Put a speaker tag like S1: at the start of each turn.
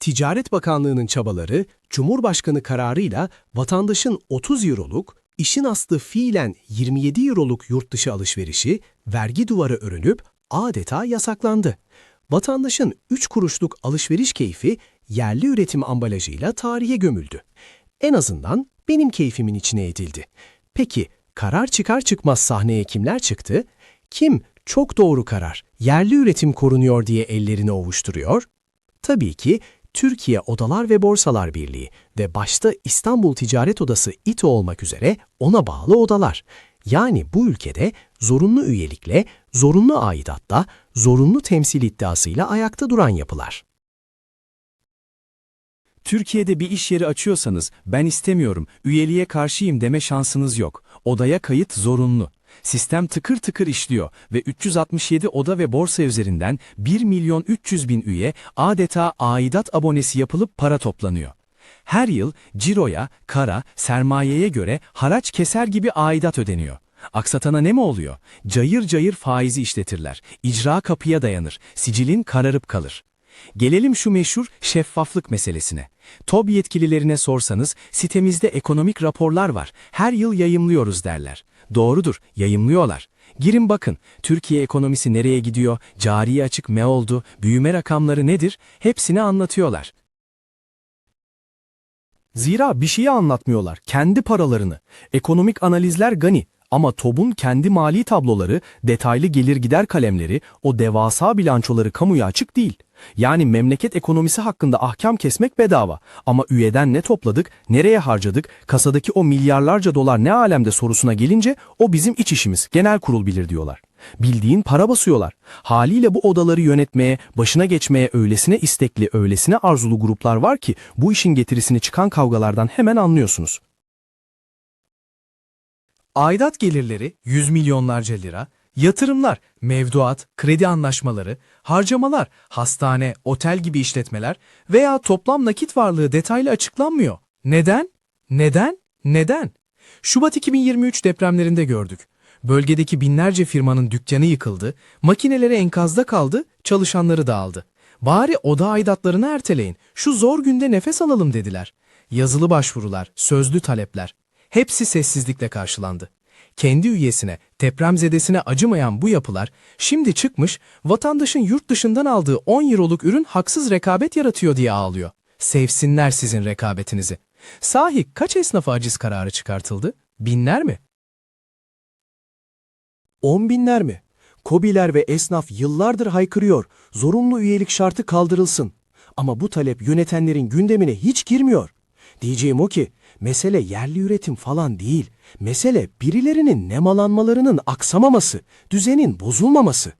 S1: Ticaret Bakanlığı'nın çabaları, Cumhurbaşkanı kararıyla vatandaşın 30 euroluk, işin aslı fiilen 27 euroluk yurt dışı alışverişi, vergi duvarı örülüp adeta yasaklandı. Vatandaşın 3 kuruşluk alışveriş keyfi yerli üretim ambalajıyla tarihe gömüldü. En azından benim keyfimin içine edildi. Peki karar çıkar çıkmaz sahneye kimler çıktı? Kim çok doğru karar, yerli üretim korunuyor diye ellerini ovuşturuyor? Tabii ki Türkiye Odalar ve Borsalar Birliği ve başta İstanbul Ticaret Odası İTO olmak üzere ona bağlı odalar. Yani bu ülkede zorunlu üyelikle, zorunlu aidatla, zorunlu temsil iddiasıyla ayakta duran yapılar.
S2: Türkiye'de bir iş yeri açıyorsanız ben istemiyorum, üyeliğe karşıyım deme şansınız yok. Odaya kayıt zorunlu. Sistem tıkır tıkır işliyor ve 367 oda ve borsa üzerinden 1 milyon 300 bin üye adeta aidat abonesi yapılıp para toplanıyor. Her yıl ciroya, kara, sermayeye göre haraç keser gibi aidat ödeniyor. Aksatana ne mi oluyor? Cayır cayır faizi işletirler. İcra kapıya dayanır. Sicilin kararıp kalır. Gelelim şu meşhur şeffaflık meselesine. TOB yetkililerine sorsanız sitemizde ekonomik raporlar var. Her yıl yayımlıyoruz derler. Doğrudur, yayımlıyorlar. Girin bakın, Türkiye ekonomisi nereye gidiyor, cari açık ne oldu, büyüme rakamları nedir, hepsini anlatıyorlar.
S3: Zira bir şeyi anlatmıyorlar, kendi paralarını. Ekonomik analizler gani ama TOB'un kendi mali tabloları, detaylı gelir gider kalemleri, o devasa bilançoları kamuya açık değil. Yani memleket ekonomisi hakkında ahkam kesmek bedava. Ama üyeden ne topladık, nereye harcadık, kasadaki o milyarlarca dolar ne alemde sorusuna gelince o bizim iç işimiz, genel kurul bilir diyorlar. Bildiğin para basıyorlar. Haliyle bu odaları yönetmeye, başına geçmeye öylesine istekli, öylesine arzulu gruplar var ki bu işin getirisini çıkan kavgalardan hemen anlıyorsunuz.
S4: Aidat gelirleri 100 milyonlarca lira, yatırımlar, mevduat, kredi anlaşmaları, harcamalar, hastane, otel gibi işletmeler veya toplam nakit varlığı detaylı açıklanmıyor. Neden? Neden? Neden? Şubat 2023 depremlerinde gördük. Bölgedeki binlerce firmanın dükkanı yıkıldı, makineleri enkazda kaldı, çalışanları dağıldı. Bari oda aidatlarını erteleyin, şu zor günde nefes alalım dediler. Yazılı başvurular, sözlü talepler, hepsi sessizlikle karşılandı. Kendi üyesine, depremzedesine acımayan bu yapılar şimdi çıkmış vatandaşın yurt dışından aldığı 10 euroluk ürün haksız rekabet yaratıyor diye ağlıyor. Sevsinler sizin rekabetinizi. Sahi kaç esnafa aciz kararı çıkartıldı? Binler mi?
S3: On binler mi? Kobiler ve esnaf yıllardır haykırıyor, zorunlu üyelik şartı kaldırılsın. Ama bu talep yönetenlerin gündemine hiç girmiyor. Diyeceğim o ki, mesele yerli üretim falan değil. Mesele birilerinin nemalanmalarının aksamaması, düzenin bozulmaması.